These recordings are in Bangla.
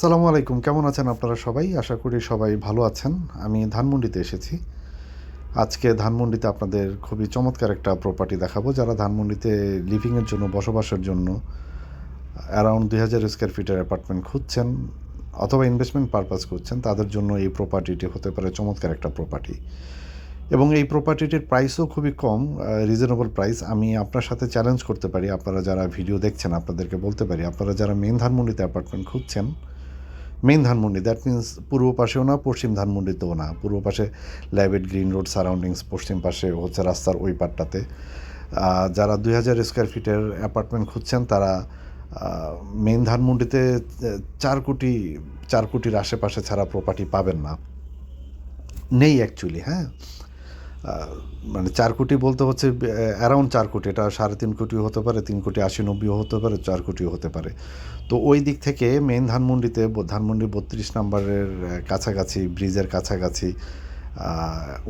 সালামু আলাইকুম, কেমন আছেন আপনারা সবাই? আশা করি সবাই ভালো আছেন। আমি ধানমন্ডিতে এসেছি। আজকে ধানমন্ডিতে আপনাদের খুবই চমৎকার একটা প্রপার্টি দেখাবো, যারা ধানমন্ডিতে লিভিংয়ের জন্য, বসবাসের জন্য অ্যারাউন্ড দুই হাজার স্কোয়ার ফিটের অ্যাপার্টমেন্ট খুঁজছেন, অথবা ইনভেস্টমেন্ট পারপাস করছেন তাদের জন্য এই প্রপার্টিটি হতে পারে চমৎকার একটা প্রপার্টি এবং এই প্রপার্টিটির প্রাইসও খুবই কম রিজনেবল প্রাইস আমি আপনার সাথে চ্যালেঞ্জ করতে পারি, আপনারা যারা ভিডিও দেখছেন, আপনাদেরকে বলতে পারি, আপনারা যারা মেন ধানমন্ডিতে অ্যাপার্টমেন্ট খুঁজছেন মেন ধানমন্ডি দ্যাট মিন্স পূর্ব পাশেও না, পশ্চিম ধানমন্ডিতেও না। পূর্ব পাশে ল্যাবেট গ্রিন রোড সারাউন্ডিংস পশ্চিম পাশে হচ্ছে রাস্তার ওই পাটটাতে। যারা দুই হাজার স্কোয়ার ফিটের অ্যাপার্টমেন্ট খুঁজছেন, তারা মেন ধানমন্ডিতে চার কোটি, চার কোটির আশেপাশে ছাড়া প্রপার্টি পাবেন না। নেই অ্যাকচুয়ালি হ্যাঁ। মানে চার কোটি বলতে হচ্ছে অ্যারাউন্ড চার কোটি, এটা সাড়ে তিন কোটিও হতে পারে, তিন কোটি আশি নব্বইও হতে পারে, চার কোটিও হতে পারে। তো ওই দিক থেকে মেন ধানমন্ডিতে ধানমন্ডি বত্রিশ নম্বরের কাছাকাছি, ব্রিজের কাছাকাছি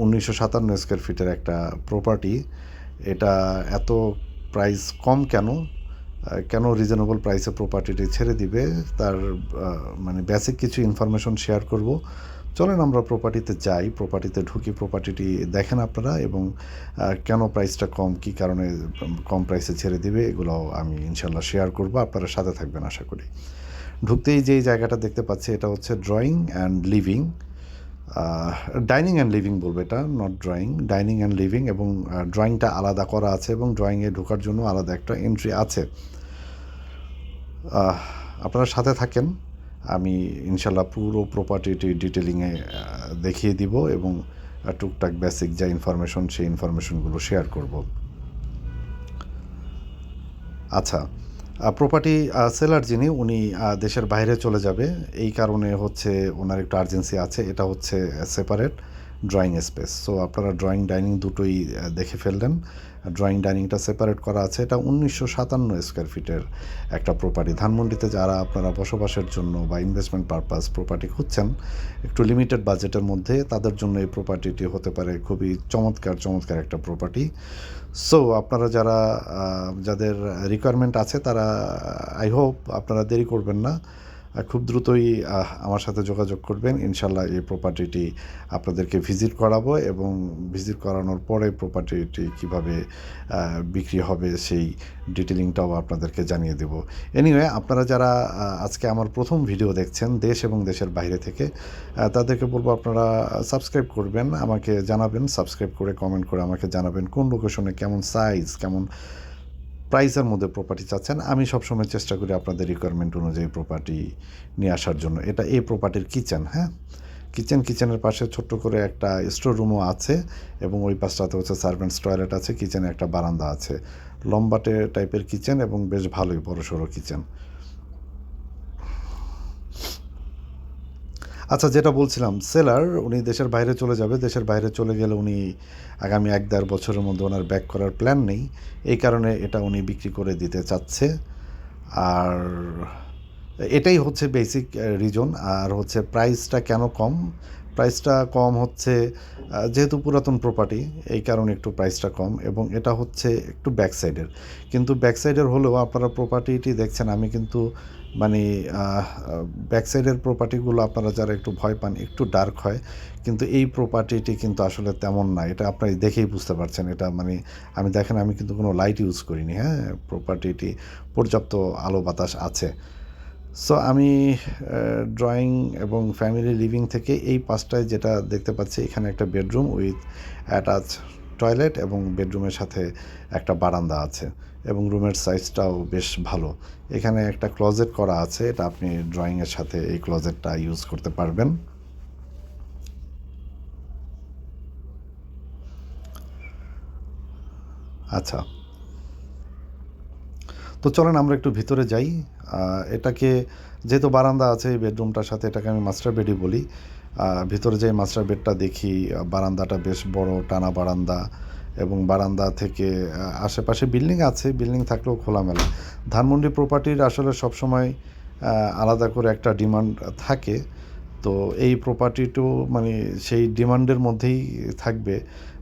উনিশশো সাতান্ন স্কোয়ার ফিটের একটা প্রপার্টি এটা এত প্রাইস কম কেন? কেন রিজনেবল প্রাইসে প্রপার্টিটি ছেড়ে দিবে? তার মানে বেসিক কিছু ইনফরমেশন শেয়ার করব। চলেন আমরা প্রপার্টিতে যাই প্রপার্টিতে ঢুকি প্রপার্টিটি দেখেন আপনারা এবং কেন প্রাইসটা কম, কী কারণে কম প্রাইসে ছেড়ে দিবে, এগুলো আমি ইনশাল্লাহ শেয়ার করব, আপনারা সাথে থাকবেন আশা করি। ঢুকতেই যেই জায়গাটা দেখতে পাচ্ছি, এটা হচ্ছে drawing and living dining and living বলব এটা not drawing dining and living এবং ড্রয়িংটা আলাদা করা আছে এবং ড্রয়িংয়ে ঢোকার জন্য আলাদা একটা এন্ট্রি আছে। আপনারা সাথে থাকেন। আমি ইনশাল্লাহ পুরো প্রপার্টিটি ডিটেলিংয়ে দেখিয়ে দিব এবং টুকটাক বেসিক যা ইনফরমেশন সেই ইনফরমেশনগুলো শেয়ার করব। আচ্ছা প্রপার্টি সেলার যিনি, উনি দেশের বাইরে চলে যাবে। এই কারণে হচ্ছে ওনার একটু আর্জেন্সি আছে। এটা হচ্ছে সেপারেট ড্রয়িং স্পেস সো আপনারা ড্রয়িং ডাইনিং দুটোই দেখে ফেললেন। ড্রয়িং ডাইনিংটা সেপারেট করা আছে। এটা উনিশশো সাতান্ন স্কোয়ার ফিটের একটা প্রপার্টি ধানমন্ডিতে যারা আপনারা বসবাসের জন্য বা ইনভেস্টমেন্ট পারপাস প্রপার্টি খুঁজছেন, একটু লিমিটেড বাজেটের মধ্যে তাদের জন্য এই প্রপার্টিটি হতে পারে খুবই চমৎকার চমৎকার একটা প্রপার্টি সো আপনারা যারা যাদের রিকোয়ারমেন্ট আছে তারা আই হোপ আপনারা দেরি করবেন না। খুব দ্রুতই আমার সাথে যোগাযোগ করবেন। ইনশাল্লাহ এই প্রপার্টিটি আপনাদেরকে ভিজিট করাবো এবং ভিজিট করানোর পরে প্রপার্টিটি কীভাবে বিক্রি হবে সেই ডিটেলিংটাও আপনাদেরকে জানিয়ে দেব। এনিওয়ে আপনারা যারা আজকে আমার প্রথম ভিডিও দেখছেন, দেশ এবং দেশের বাইরে থেকে তাদেরকে বলব আপনারা সাবস্ক্রাইব করবেন, আমাকে জানাবেন সাবস্ক্রাইব করে কমেন্ট করে আমাকে জানাবেন কোন লোকেশনে কেমন সাইজ কেমন প্রাইসের মধ্যে প্রপার্টি চাচ্ছেন, আমি সবসময় চেষ্টা করি আপনাদের রিকোয়ারমেন্ট অনুযায়ী প্রপার্টি নিয়ে আসার জন্য। এটা এই প্রপার্টির কিচেন হ্যাঁ? কিচেন কিচেনের পাশে ছোট্ট করে একটা স্টোর রুমও আছে এবং ওই পাশটাতে হচ্ছে সার্ভেন্টস টয়লেট আছে কিচেনে একটা বারান্দা আছে। লম্বাটে টাইপের কিচেন এবং বেশ ভালোই বড় সড়ো কিচেন আচ্ছা যেটা বলছিলাম, সেলার, উনি দেশের বাইরে চলে যাবে। দেশের বাইরে চলে গেলে উনি আগামী এক দেড় বছরের মধ্যে ওনার ব্যাক করার প্ল্যান নেই। এই কারণে এটা উনি বিক্রি করে দিতে চাচ্ছে। আর এটাই হচ্ছে বেসিক রিজন। আর হচ্ছে প্রাইসটা কেন কম? প্রাইসটা কম হচ্ছে যেহেতু পুরাতন প্রপার্টি এই কারণে একটু প্রাইসটা কম এবং এটা হচ্ছে একটু ব্যাক সাইডের কিন্তু ব্যাক সাইডের হলেও আপনারা প্রপার্টিটি দেখছেন, আমি কিন্তু মানে ব্যাক সাইডের প্রপার্টিগুলো আপনারা যারা একটু ভয় পান, একটু ডার্ক হয়, কিন্তু এই প্রপার্টিটি কিন্তু আসলে তেমন না। এটা আপনারা দেখেই বুঝতে পারছেন, এটা মানে আমি দেখেন, আমি কিন্তু কোনো লাইট ইউজ করিনি হ্যাঁ প্রপার্টিটি পর্যাপ্ত আলো বাতাস আছে। সো আমি ড্রয়িং এবং ফ্যামিলি লিভিং থেকে এই পাঁচটায় যেটা দেখতে পাচ্ছি, এখানে একটা বেডরুম উইথ অ্যাটাচ টয়লেট এবং বেডরুমের সাথে একটা বারান্দা আছে এবং রুমের সাইজটাও বেশ ভালো। এখানে একটা ক্লোজেট করা আছে, এটা আপনি ড্রয়িংয়ের সাথে এই ক্লোজেটটা ইউজ করতে পারবেন। আচ্ছা। তো চলেন আমরা একটু ভিতরে যাই। এটাকে যেহেতু বারান্দা আছে এই বেডরুমটার সাথে, এটাকে আমি মাস্টার বেডই বলি। ভিতরে যাই মাস্টার বেডটা দেখি বারান্দাটা বেশ বড়, টানা বারান্দা এবং বারান্দা থেকে আশেপাশে বিল্ডিং আছে, বিল্ডিং থাকলেও খোলামেলা। ধানমন্ডি প্রপার্টির আসলে সবসময় আলাদা করে একটা ডিমান্ড থাকে। তো এই প্রপার্টিটু মানে সেই ডিমান্ডের মধ্যেই থাকবে।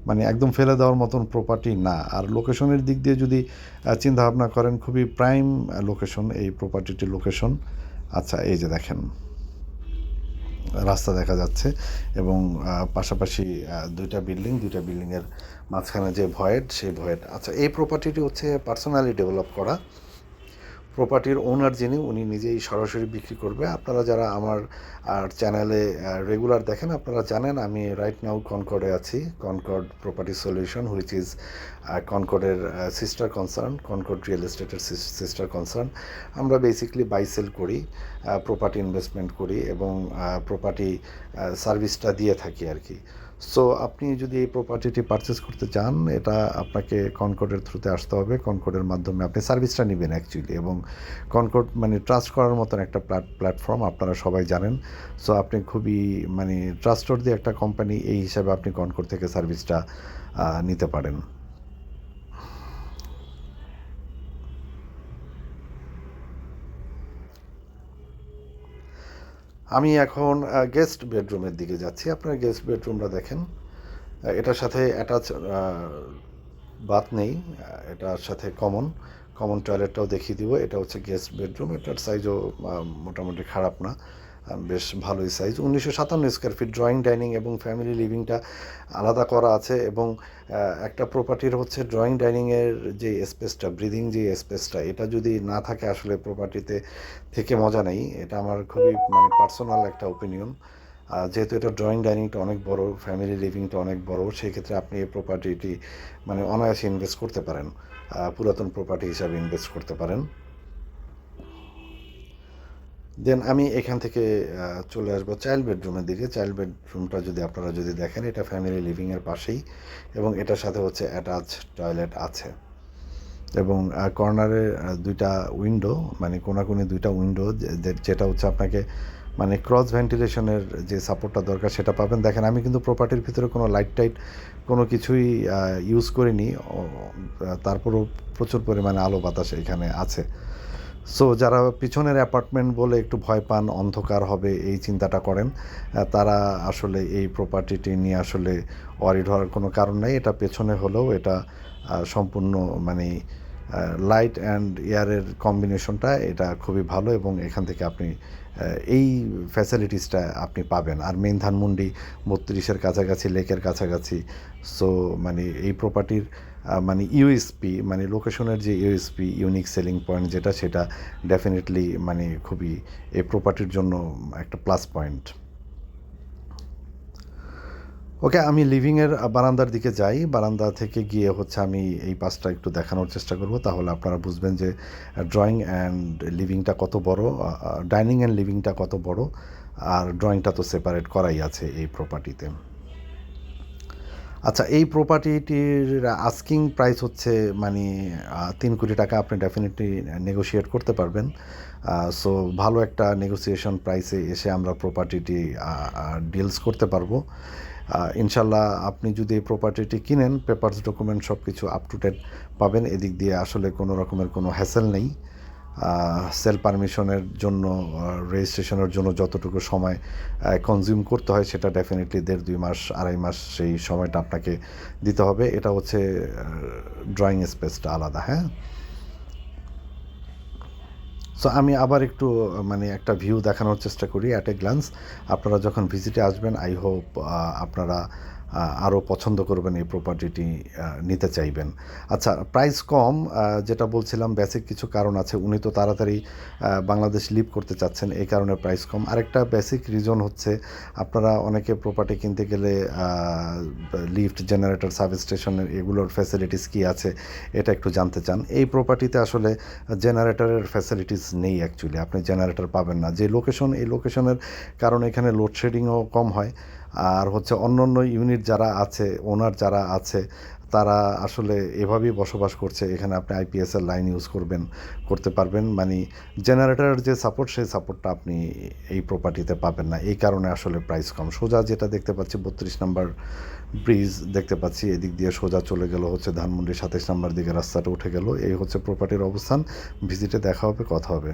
মানে একদম ফেলে দেওয়ার মতন প্রপার্টি না। আর লোকেশনের দিক দিয়ে যদি চিন্তা ভাবনা করেন, খুবই প্রাইম লোকেশন এই প্রপার্টিটির লোকেশন আচ্ছা এই যে দেখেন, রাস্তা দেখা যাচ্ছে এবং পাশাপাশি দুইটা বিল্ডিং দুইটা বিল্ডিংয়ের মাঝখানে যে ভয়েড সেই ভয়েড আচ্ছা এই প্রপার্টিটি হচ্ছে পার্সোনালি ডেভেলপ করা। প্রপার্টির ওনার যিনি, উনি নিজেই সরাসরি বিক্রি করবে। আপনারা যারা আমার, আর চ্যানেলে রেগুলার দেখেন, আপনারা জানেন আমি রাইট নাও কনকর্ডে আছি। Concord property solution which is কনকর্ডের sister concern Concord real এস্টেটের সিস্টার কনসার্ন আমরা বেসিকলি বাই সেল করি প্রপার্টি ইনভেস্টমেন্ট করি এবং প্রপার্টি সার্ভিসটা দিয়ে থাকি আর কি। সো আপনি যদি এই প্রপার্টিটি পারচেস করতে চান, এটা আপনাকে কনকর্ডের থ্রুতে আসতে হবে। কনকর্ডের মাধ্যমে আপনি সার্ভিসটা নেবেন অ্যাকচুয়ালি এবং কনকর্ড মানে ট্রাস্ট করার মতন একটা প্ল্যাটফর্ম আপনারা সবাই জানেন। সো আপনি খুবই মানে ট্রাস্টর দিয়ে একটা কোম্পানি এই হিসাবে আপনি কনকর্ড থেকে সার্ভিসটা নিতে পারেন। আমি এখন গেস্ট বেডরুমের দিকে যাচ্ছি। আপনার গেস্ট বেডরুমটা দেখেন। এটার সাথে অ্যাটাচ বাথ নেই। এটার সাথে কমন কমন টয়লেটটাও দেখিয়ে দিব। এটা হচ্ছে গেস্ট বেডরুম এটার সাইজও মোটামুটি খারাপ না। বেশ ভালোই সাইজ উনিশশো সাতান্ন স্কোয়ার ফিট ড্রয়িং ডাইনিং এবং ফ্যামিলি লিভিংটা আলাদা করা আছে এবং একটা প্রপার্টির হচ্ছে ড্রয়িং ডাইনিংয়ের যে স্পেসটা ব্রিদিং যে স্পেসটা এটা যদি না থাকে আসলে প্রপার্টিতে থেকে মজা নেই। এটা আমার খুবই মানে পার্সোনাল একটা ওপিনিয়ন যেহেতু এটা ড্রয়িং ডাইনিংটা অনেক বড় ফ্যামিলি লিভিংটা অনেক বড়, সেই ক্ষেত্রে আপনি এই প্রপার্টিটি মানে অনায়াসে ইনভেস্ট করতে পারেন। পুরাতন প্রপার্টি হিসাবে ইনভেস্ট করতে পারেন। দেন আমি এখান থেকে চলে আসব চাইল্ড বেডরুমের দিকে। চাইল্ড বেডরুমটা যদি আপনারা যদি দেখেন, এটা ফ্যামিলি লিভিংয়ের পাশেই এবং এটার সাথে হচ্ছে অ্যাটাচ টয়লেট আছে। এবং কর্নারে দুইটা উইন্ডো মানে কোনাকুনি দুইটা উইন্ডো যেটা হচ্ছে আপনাকে মানে ক্রস ভেন্টিলেশনের যে সাপোর্টটা দরকার সেটা পাবেন। দেখেন, আমি কিন্তু প্রপার্টির ভিতরে কোনো লাইট টাইট কোনো কিছুই ইউজ করিনি। তারপরও প্রচুর পরিমাণে আলো বাতাস এখানে আছে। সো যারা পিছনের অ্যাপার্টমেন্ট বলে একটু ভয় পান, অন্ধকার হবে, এই চিন্তাটা করেন তারা আসলে এই প্রপার্টিটি নিয়ে আসলে ওয়ারিড হওয়ার কোনো কারণ নেই। এটা পেছনে হলেও এটা সম্পূর্ণ মানে লাইট অ্যান্ড এয়ারের কম্বিনেশনটা এটা খুবই ভালো এবং এখান থেকে আপনি এই ফ্যাসিলিটিসটা আপনি পাবেন। আর মেন ধানমন্ডি, বত্রিশের কাছাকাছি, লেকের কাছাকাছি সো মানে এই প্রপার্টির মানে ইউএসপি মানে লোকেশনের যে ইউএসপি ইউনিক সেলিং পয়েন্ট যেটা, সেটা ডেফিনেটলি মানে খুবই এই প্রপার্টির জন্য একটা প্লাস পয়েন্ট ওকে আমি লিভিংয়ের বারান্দার দিকে যাই। বারান্দা থেকে গিয়ে হচ্ছে আমি এই পাশটা একটু দেখানোর চেষ্টা করব। তাহলে আপনারা বুঝবেন যে ড্রয়িং অ্যান্ড লিভিংটা কত বড় ডাইনিং অ্যান্ড লিভিংটা কত বড়, আর ড্রয়িংটা তো সেপারেট করাই আছে এই প্রপার্টিতে আচ্ছা এই প্রপার্টিটির আস্কিং প্রাইস হচ্ছে মানে তিন কোটি টাকা আপনি ডেফিনেটলি নেগোশিয়েট করতে পারবেন। সো ভালো একটা নেগোসিয়েশন প্রাইসে এসে আমরা প্রপার্টিটি ডিলস করতে পারব। ইনশাল্লাহ আপনি যদি এই প্রপার্টিটি কিনেন পেপারস ডকুমেন্ট সব কিছু আপ টু ডেট পাবেন। এদিক দিয়ে আসলে কোনো রকমের কোনো হ্যাসেল নেই। সেল পারমিশনের জন্য রেজিস্ট্রেশনের জন্য যতটুকু সময় কনজিউম করতে হয়, সেটা ডেফিনেটলি দেড়, দুই মাস, আড়াই মাস সেই সময়টা আপনাকে দিতে হবে। এটা হচ্ছে ড্রয়িং স্পেসটা আলাদা হ্যাঁ? সো আমি আবার একটু মানে একটা ভিউ দেখানোর চেষ্টা করি অ্যাট এ গ্লান্স আপনারা যখন ভিজিটে আসবেন আই হোপ আপনারা আরও পছন্দ করবেন, এই প্রপার্টিটি নিতে চাইবেন। আচ্ছা প্রাইস কম যেটা বলছিলাম বেসিক কিছু কারণ আছে, উনি তো তাড়াতাড়ি বাংলাদেশ লিভ করতে চাচ্ছেন, এই কারণে প্রাইস কম। আরেকটা বেসিক রিজন হচ্ছে, আপনারা অনেকে প্রপার্টি কিনতে গেলে লিফট জেনারেটর সাব স্টেশনের এগুলোর ফ্যাসিলিটিস কী আছে, এটা একটু জানতে চান। এই প্রপার্টিতে আসলে জেনারেটরের ফ্যাসিলিটিস নেই অ্যাকচুয়ালি আপনি জেনারেটর পাবেন না। যে লোকেশন এই লোকেশনের কারণে এখানে লোডশেডিংও কম হয়। আর হচ্ছে অন্য অন্য ইউনিট যারা আছে ওনার যারা আছে, তারা আসলে এভাবেই বসবাস করছে। এখানে আপনি আইপিএসের লাইন ইউজ করবেন, করতে পারবেন। মানে জেনারেটরের যে সাপোর্ট সেই সাপোর্টটা আপনি এই প্রপার্টিতে পাবেন না। এই কারণে আসলে প্রাইস কম। সোজা যেটা দেখতে পাচ্ছি, বত্রিশ নাম্বার ব্রিজ দেখতে পাচ্ছি। এদিক দিয়ে সোজা চলে গেল হচ্ছে ধানমন্ডি সাতাইশ নম্বর দিকে রাস্তাটা উঠে গেল। এই হচ্ছে প্রপার্টির অবস্থান। ভিজিটে দেখা হবে, কথা হবে।